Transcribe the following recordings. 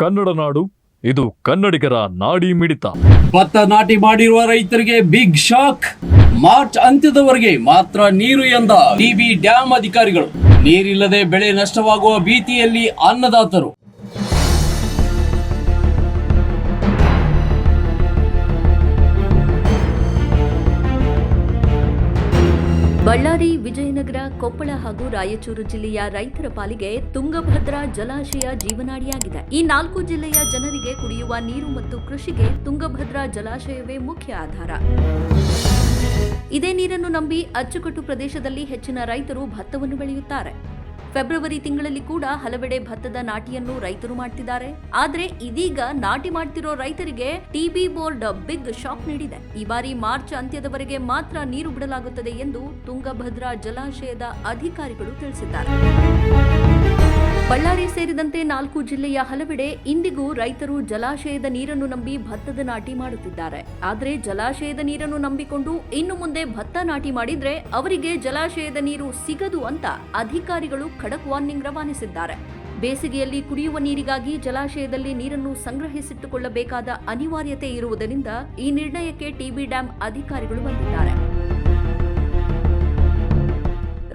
ಕನ್ನಡ ನಾಡು, ಇದು ಕನ್ನಡಿಗರ ನಾಡಿ ಮಿಡಿತ. ಭತ್ತ ನಾಟಿ ಮಾಡಿರುವ ರೈತರಿಗೆ ಬಿಗ್ ಶಾಕ್ ಮಾರ್ಚ್ ಅಂತ್ಯದವರೆಗೆ ಮಾತ್ರ ನೀರು ಎಂದ ಟಿಬಿ ಡ್ಯಾಂ ಅಧಿಕಾರಿಗಳು. ನೀರಿಲ್ಲದೆ ಬೆಳೆ ನಷ್ಟವಾಗುವ ಭೀತಿಯಲ್ಲಿ ಅನ್ನದಾತರು. ಬಳ್ಳಾರಿ, ವಿಜಯನಗರ, ಕೊಪ್ಪಳ ಹಾಗೂ ರಾಯಚೂರು ಜಿಲ್ಲೆಯ ರೈತರ ಪಾಲಿಗೆ ತುಂಗಭದ್ರಾ ಜಲಾಶಯ ಜೀವನಾಡಿಯಾಗಿದೆ. ಈ ನಾಲ್ಕು ಜಿಲ್ಲೆಯ ಜನರಿಗೆ ಕುಡಿಯುವ ನೀರು ಮತ್ತು ಕೃಷಿಗೆ ತುಂಗಭದ್ರಾ ಜಲಾಶಯವೇ ಮುಖ್ಯ ಆಧಾರ. ಇದೇ ನೀರನ್ನು ನಂಬಿ ಅಚ್ಚುಕಟ್ಟು ಪ್ರದೇಶದಲ್ಲಿ ಹೆಚ್ಚಿನ ರೈತರು ಭತ್ತವನ್ನು ಬೆಳೆಯುತ್ತಾರೆ. ಫೆಬ್ರವರಿ ತಿಂಗಳಲ್ಲಿ ಕೂಡ ಹಲವೆಡೆ ಭತ್ತದ ನಾಟಿಯನ್ನು ರೈತರು ಮಾಡ್ತಿದ್ದಾರೆ. ಆದ್ರೆ ಇದೀಗ ನಾಟಿ ಮಾಡ್ತಿರೋ ರೈತರಿಗೆ ಟಿಬಿ ಬೋರ್ಡ್ ಬಿಗ್ ಶಾಕ್ ನೀಡಿದೆ. ಈ ಬಾರಿ ಮಾರ್ಚ್ ಅಂತ್ಯದವರೆಗೆ ಮಾತ್ರ ನೀರು ಬಿಡಲಾಗುತ್ತದೆ ಎಂದು ತುಂಗಭದ್ರಾ ಜಲಾಶಯದ ಅಧಿಕಾರಿಗಳು ತಿಳಿಸಿದ್ದಾರೆ. ಬಳ್ಳಾರಿ ಸೇರಿದಂತೆ ನಾಲ್ಕು ಜಿಲ್ಲೆಯ ಹಲವೆಡೆ ಇಂದಿಗೂ ರೈತರು ಜಲಾಶಯದ ನೀರನ್ನು ನಂಬಿ ಭತ್ತದ ನಾಟಿ ಮಾಡುತ್ತಿದ್ದಾರೆ. ಆದರೆ ಜಲಾಶಯದ ನೀರನ್ನು ನಂಬಿಕೊಂಡು ಇನ್ನು ಮುಂದೆ ಭತ್ತ ನಾಟಿ ಮಾಡಿದ್ರೆ ಅವರಿಗೆ ಜಲಾಶಯದ ನೀರು ಸಿಗದು ಅಂತ ಅಧಿಕಾರಿಗಳು ಖಡಕ್ ವಾರ್ನಿಂಗ್ ರವಾನಿಸಿದ್ದಾರೆ. ಬೇಸಿಗೆಯಲ್ಲಿ ಕುಡಿಯುವ ನೀರಿಗಾಗಿ ಜಲಾಶಯದಲ್ಲಿ ನೀರನ್ನು ಸಂಗ್ರಹಿಸಿಟ್ಟುಕೊಳ್ಳಬೇಕಾದ ಅನಿವಾರ್ಯತೆ ಇರುವುದರಿಂದ ಈ ನಿರ್ಣಯಕ್ಕೆ ಟಿಬಿ ಡ್ಯಾಂ ಅಧಿಕಾರಿಗಳು ಬಂದಿದ್ದಾರೆ.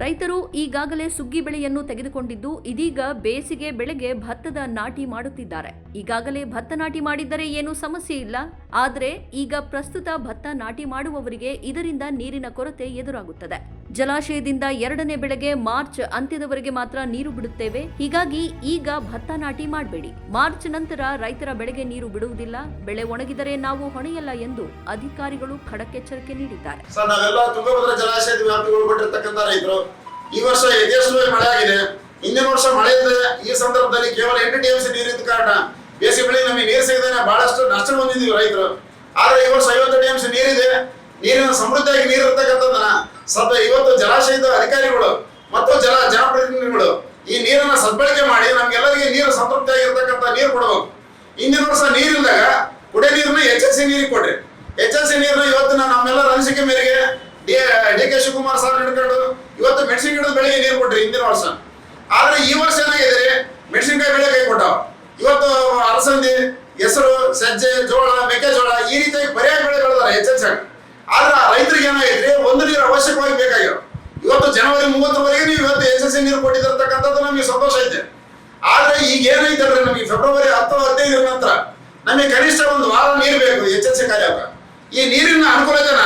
ರೈತರು ಈಗಾಗಲೇ ಸುಗ್ಗಿ ಬೆಳೆಯನ್ನು ತೆಗೆದುಕೊಂಡಿದ್ದು, ಇದೀಗ ಬೇಸಿಗೆ ಬೆಳೆಗೆ ಭತ್ತದ ನಾಟಿ ಮಾಡುತ್ತಿದ್ದಾರೆ. ಈಗಾಗಲೇ ಭತ್ತ ನಾಟಿ ಮಾಡಿದ್ದರೆ ಏನೂ ಸಮಸ್ಯೆ ಇಲ್ಲ. ಆದರೆ ಈಗ ಪ್ರಸ್ತುತ ಭತ್ತ ನಾಟಿ ಮಾಡುವವರಿಗೆ ಇದರಿಂದ ನೀರಿನ ಕೊರತೆ ಎದುರಾಗುತ್ತದೆ. ಜಲಾಶಯದಿಂದ ಎರಡನೇ ಬೆಳೆಗೆ ಮಾರ್ಚ್ ಅಂತ್ಯದವರೆಗೆ ಮಾತ್ರ ನೀರು ಬಿಡುತ್ತೇವೆ. ಹೀಗಾಗಿ ಈಗ ಭತ್ತ ನಾಟಿ ಮಾಡಬೇಡಿ. ಮಾರ್ಚ್ ನಂತರ ರೈತರ ಬೆಳೆಗೆ ನೀರು ಬಿಡುವುದಿಲ್ಲ. ಬೆಳೆ ಒಣಗಿದರೆ ನಾವು ಹೊಣೆಯಲ್ಲ ಎಂದು ಅಧಿಕಾರಿಗಳು ಖಡಕ್ ಎಚ್ಚರಿಕೆ ನೀಡಿದ್ದಾರೆ ಈ ವರ್ಷ ಯಥೇಚ್ಛವಾಗಿ ಮಳೆ ಆಗಿದೆ ಹಿಂದಿನ ವರ್ಷ ಮಳೆ ಇಲ್ಲದೆ ಈ ಸಂದರ್ಭದಲ್ಲಿ ಕೇವಲ ಎಂಟು ಟಿಎಂಸಿ ನೀರಿದ್ದ ಕಾರಣ ಬೇಸಿಗೆ ಬೆಳೆ ನಮಗೆ ನೀರು ಸಿಗದೇನೆ ಬಹಳಷ್ಟು ನಷ್ಟ ಹೊಂದಿದ್ದೀವಿ ರೈತರು. ಆದ್ರೆ ಈ ವರ್ಷ ಐವತ್ತು ಟಿಎಂಸಿ ನೀರಿದೆ. ನೀರಿನ ಸಮೃದ್ಧಿಯಾಗಿ ನೀರು ಇರ್ತಕ್ಕಂಥದ್ದನ್ನ ಸದ್ಯ ಇವತ್ತು ಜಲಾಶಯದ ಅಧಿಕಾರಿಗಳು ಮತ್ತು ಜಲ ಜನಪ್ರತಿನಿಧಿಗಳು ಈ ನೀರನ್ನ ಸದ್ಬಳಕೆ ಮಾಡಿ ನಮ್ಗೆಲ್ಲರಿಗೆ ನೀರು ಸಂತೃಪ್ತಿಯಾಗಿರ್ತಕ್ಕಂಥ ನೀರು ಕೊಡಬೇಕು. ಇಂದಿನ ವರ್ಷ ನೀರಿಲ್ದಾಗ ಕುಡಿಯ ನೀರನ್ನ ಎಚ್ ಎಸ್ ಸಿ ನೀರಿಗೆ ಕೊಡ್ರಿ. ಎಚ್ ಎಸ್ ಸಿ ನೀರನ್ನ ಇವತ್ತು ನಾವು ನಮ್ಮೆಲ್ಲರ ಅನಿಸಿಕೆ ಮೇರೆಗೆ D D K Shivakumar sir ಹಿಡ್ಕೊಂಡು ಇವತ್ತು ಮೆಣಸಿನ ಗಿಡದ ಬೆಳೆಗೆ ನೀರು ಕೊಟ್ರಿ ಇಂದಿನ ವರ್ಷ. ಆದ್ರೆ ಈ ವರ್ಷ ಏನಾಗಿದೆ ಮೆಣಸಿನಕಾಯಿ ಬೆಳೆ ಕೈ ಕೊಟ್ಟಾವ. ಇವತ್ತು ಅಲಸಂದಿ ಹೆಸರು, ಸಜ್ಜೆ, ಜೋಳ, ಮೆಕ್ಕೆಜೋಳ ಈ ರೀತಿಯಾಗಿ ಪರ್ಯಾಯ ಬೆಳೆ ಬೆಳೆದಾರೆ ಎಸ್ ಆದ್ರೆ ಆ ರೈತರಿಗೆ ಏನಾಗಿದ್ರೆ ಒಂದು ನೀರು ಅವಶ್ಯಕವಾಗಿ ಬೇಕಾಗಿರೋ. ಇವತ್ತು ಜನವರಿ ಮೂವತ್ತರವರೆಗೆ ನೀವು ಇವತ್ತು ಎಸ್ ಎಸ್ ಸಿ ನೀರು ಕೊಟ್ಟಿರ್ತಕ್ಕಂಥದ್ದು ನಮಗೆ ಸಂತೋಷ ಐತೆ. ಆದ್ರೆ ಈಗ ಏನೈತಲ್ರಿ ನಮಗೆ ಫೆಬ್ರವರಿ ಹತ್ತು ಹದಿನೈದರ ನಂತರ ನಮಗೆ ಕನಿಷ್ಠ ಒಂದು ವಾರ ನೀರು ಬೇಕು ಎಚ್ ಎಸ್ ಸಿ ಈ ನೀರಿನ ಅನುಕೂಲತೆನ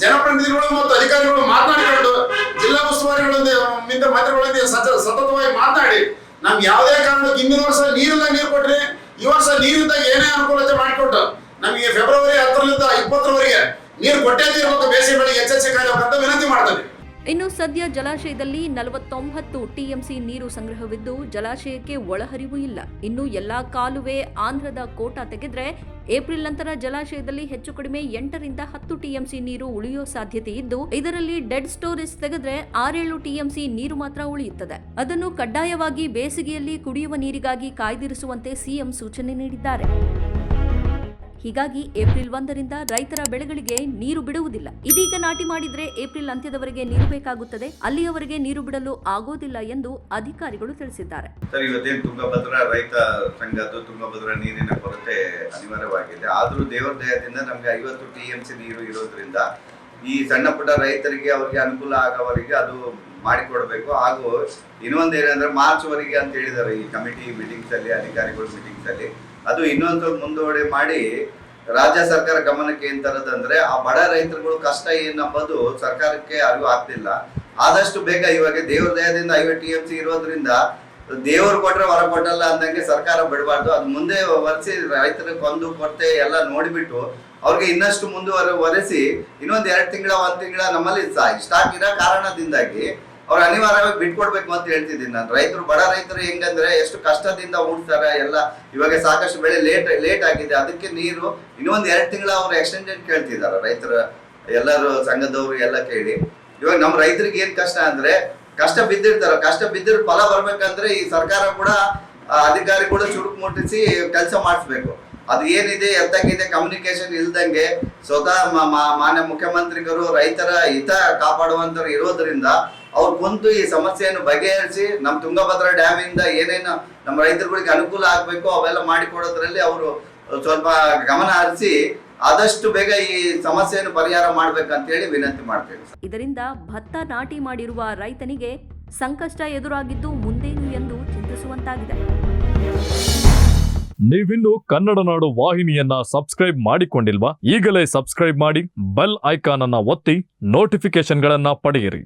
ಜನಪ್ರತಿನಿಧಿಗಳು ಮತ್ತು ಅಧಿಕಾರಿಗಳು ಮಾತನಾಡಿಕೊಂಡು ಜಿಲ್ಲಾ ಉಸ್ತುವಾರಿಗಳೊಂದಿಗೆ ಮಂತ್ರಿಗಳೊಂದಿಗೆ ಸತ, ಸತತವಾಗಿ ಮಾತನಾಡಿ ನಮ್ಗೆ ಯಾವುದೇ ಕಾರಣಕ್ಕೆ ಹಿಂದಿನ ವರ್ಷ ನೀರಿಲ್ಲ ನೀರು ಕೊಟ್ರಿ ಈ ವರ್ಷ ನೀರಿಂದ ಏನೇ ಅನುಕೂಲತೆ ಮಾಡಿಕೊಟ್ಟು ನಮಗೆ ಫೆಬ್ರವರಿ ಹತ್ತರಿಂದ ಇಪ್ಪತ್ತರವರೆಗೆ ನೀರು ಬೆಳೆ ವಿನಂತಿ ಇನ್ನು ಸದ್ಯ ಜಲಾಶಯದಲ್ಲಿ ನಲವತ್ತೊಂಬತ್ತು ಟಿಎಂಸಿ ನೀರು ಸಂಗ್ರಹವಿದ್ದು ಜಲಾಶಯಕ್ಕೆ ಒಳಹರಿವು ಇಲ್ಲ. ಇನ್ನು ಎಲ್ಲಾ ಕಾಲುವೆ ಆಂಧ್ರದ ಕೋಟ ತೆಗೆದ್ರೆ ಏಪ್ರಿಲ್ ನಂತರ ಜಲಾಶಯದಲ್ಲಿ ಹೆಚ್ಚು ಕಡಿಮೆ ಎಂಟರಿಂದ ಹತ್ತು ಟಿಎಂಸಿ ನೀರು ಉಳಿಯೋ ಸಾಧ್ಯತೆ ಇದ್ದು, ಇದರಲ್ಲಿ ಡೆಡ್ ಸ್ಟೋರೇಜ್ ತೆಗೆದ್ರೆ ಆರೇಳು ಟಿಎಂಸಿ ನೀರು ಮಾತ್ರ ಉಳಿಯುತ್ತದೆ. ಅದನ್ನು ಕಡ್ಡಾಯವಾಗಿ ಬೇಸಿಗೆಯಲ್ಲಿ ಕುಡಿಯುವ ನೀರಿಗಾಗಿ ಕಾಯ್ದಿರಿಸುವಂತೆ ಸಿಎಂ ಸೂಚನೆ ನೀಡಿದ್ದಾರೆ. ಹೀಗಾಗಿ ಏಪ್ರಿಲ್ ಒಂದರಿಂದ ರೈತರ ಬೆಳೆಗಳಿಗೆ ನೀರು ಬಿಡುವುದಿಲ್ಲ. ಇದೀಗ ನಾಟಿ ಮಾಡಿದ್ರೆ ಏಪ್ರಿಲ್ ಅಂತ್ಯದವರೆಗೆ ನೀರು ಬೇಕಾಗುತ್ತದೆ. ಅಲ್ಲಿಯವರೆಗೆ ನೀರು ಬಿಡಲು ಆಗೋದಿಲ್ಲ ಎಂದು ಅಧಿಕಾರಿಗಳು ತಿಳಿಸಿದ್ದಾರೆ. ರೈತ ಸಂಘದ್ದು ತುಂಗಭದ್ರಾ ನೀರಿನ ಕೊರತೆ ಅನಿವಾರ್ಯವಾಗಿದೆ. ಆದರೂ ದೇವರ ದಯದಿಂದ ನಮ್ಗೆ ಐವತ್ತು ಟಿ ಎಂ ಸಿ ನೀರು ಇರೋದ್ರಿಂದ ಈ ಸಣ್ಣ ಪುಟ್ಟ ರೈತರಿಗೆ ಅವರಿಗೆ ಅನುಕೂಲ ಆಗೋವರೆಗೆ ಅದು ಮಾಡಿಕೊಡ್ಬೇಕು. ಹಾಗೂ ಇನ್ನೊಂದು ಏನಂದ್ರೆ ಮಾರ್ಚ್ ವರೆಗೆ ಅಂತ ಹೇಳಿದ್ದಾರೆ ಈ ಕಮಿಟಿ ಮೀಟಿಂಗ್ಸ್ ಅಲ್ಲಿ, ಅಧಿಕಾರಿಗಳು ಮೀಟಿಂಗ್ಸ್ ಅಲ್ಲಿ. ಅದು ಇನ್ನೊಂದು ಮುಂದುವರೆ ಮಾಡಿ ರಾಜ್ಯ ಸರ್ಕಾರ ಗಮನಕ್ಕೆ ಏನ್ ತರದಂದ್ರೆ ಆ ಬಡ ರೈತರುಗಳು ಕಷ್ಟ ಏನಂಬುದು ಸರ್ಕಾರಕ್ಕೆ ಅರಿವು ಆಗ್ತಿಲ್ಲ. ಆದಷ್ಟು ಬೇಗ ಇವಾಗ ದೇವ್ರ ದಯದಿಂದ ಐವತ್ತು ಟಿ ಎಂ ಸಿ ಇರೋದ್ರಿಂದ ದೇವ್ರು ಕೊಟ್ರೆ ಹೊರ ಕೊಟ್ಟಲ್ಲ ಅಂದಂಗೆ ಸರ್ಕಾರ ಬಿಡಬಾರ್ದು. ಅದು ಮುಂದೆ ಒರೆಸಿ ರೈತರ ಕೊಂದು ಕೊರತೆ ಎಲ್ಲ ನೋಡಿಬಿಟ್ಟು ಅವ್ರಿಗೆ ಇನ್ನಷ್ಟು ಮುಂದುವರೆ ಒರೆಸಿ ಇನ್ನೊಂದು ಎರಡು ತಿಂಗಳ, ಒಂದು ತಿಂಗಳ ನಮ್ಮಲ್ಲಿ ಸ್ಟಾಕ್ ಇರೋ ಕಾರಣದಿಂದಾಗಿ ಅವ್ರು ಅನಿವಾರ್ಯವಾಗಿ ಬಿಟ್ಕೊಡ್ಬೇಕು ಅಂತ ಹೇಳ್ತಿದ್ದೀನಿ ನಾನು. ರೈತರು, ಬಡ ರೈತರು ಹೆಂಗಂದ್ರೆ ಎಷ್ಟು ಕಷ್ಟದಿಂದ ಹುಡ್ತಾರೆ ಎಲ್ಲ ಇವಾಗ ಸಾಕಷ್ಟು ಬೆಳೆ ಲೇಟ್ ಲೇಟ್ ಆಗಿದೆ. ಅದಕ್ಕೆ ನೀರು ಇನ್ನೊಂದು ಎರಡು ತಿಂಗಳ ಅವ್ರು ಎಕ್ಸ್ಟೆಂಡೆಡ್ ಕೇಳ್ತಿದ್ದಾರೆ ರೈತರ. ಎಲ್ಲರೂ ಸಂಘದವರು ಎಲ್ಲ ಕೇಳಿ. ಇವಾಗ ನಮ್ಮ ರೈತರಿಗೆ ಏನ್ ಕಷ್ಟ ಅಂದ್ರೆ, ಕಷ್ಟ ಬಿದ್ದಿರ್ತಾರ. ಕಷ್ಟ ಬಿದ್ದಿರ್ ಫಲ ಬರ್ಬೇಕಂದ್ರೆ ಈ ಸರ್ಕಾರ ಕೂಡ ಅಧಿಕಾರಿ ಕೂಡ ಚುರುಕು ಮುಟ್ಟಿಸಿ ಕೆಲಸ ಮಾಡಿಸ್ಬೇಕು. ಅದು ಏನಿದೆ, ಎತ್ತಕ್ಕಿದೆ ಕಮ್ಯುನಿಕೇಶನ್ ಇಲ್ದಂಗೆ ಸ್ವತಃ ಮಾನ್ಯ ಮುಖ್ಯಮಂತ್ರಿಗಳು ರೈತರ ಹಿತ ಕಾಪಾಡುವಂತರು ಇರೋದ್ರಿಂದ ಅವ್ರು ಕುಂತು ಈ ಸಮಸ್ಯೆಯನ್ನು ಬಗೆಹರಿಸಿ ನಮ್ಮ ತುಂಗಭದ್ರಾ ಡ್ಯಾಮ್ ಇಂದ ಏನೇನು ನಮ್ಮ ರೈತರುಗಳಿಗೆ ಅನುಕೂಲ ಆಗಬೇಕು ಅವೆಲ್ಲ ಮಾಡಿಕೊಡೋದ್ರಲ್ಲಿ ಅವರು ಸ್ವಲ್ಪ ಗಮನ ಹರಿಸಿ ಆದಷ್ಟು ಬೇಗ ಈ ಸಮಸ್ಯೆಯನ್ನು ಪರಿಹಾರ ಮಾಡ್ಬೇಕಂತ ಹೇಳಿ ವಿನಂತಿ ಮಾಡ್ತೇವೆ ಇದರಿಂದ ಭತ್ತ ನಾಟಿ ಮಾಡಿರುವ ರೈತನಿಗೆ ಸಂಕಷ್ಟ ಎದುರಾಗಿದ್ದು ಮುಂದೇನು ಎಂದು ಚಿಂತಿಸುವಂತಾಗಿದೆ. ನೀವಿನ್ನು ಕನ್ನಡ ನಾಡು ವಾಹಿನಿಯನ್ನ ಸಬ್ಸ್ಕ್ರೈಬ್ ಮಾಡಿಕೊಂಡಿಲ್ವಾ ಈಗಲೇ ಸಬ್ಸ್ಕ್ರೈಬ್ ಮಾಡಿ ಬೆಲ್ ಐಕಾನ್ ಅನ್ನ ಒತ್ತಿ ನೋಟಿಫಿಕೇಶನ್ಗಳನ್ನ ಪಡೆಯಿರಿ.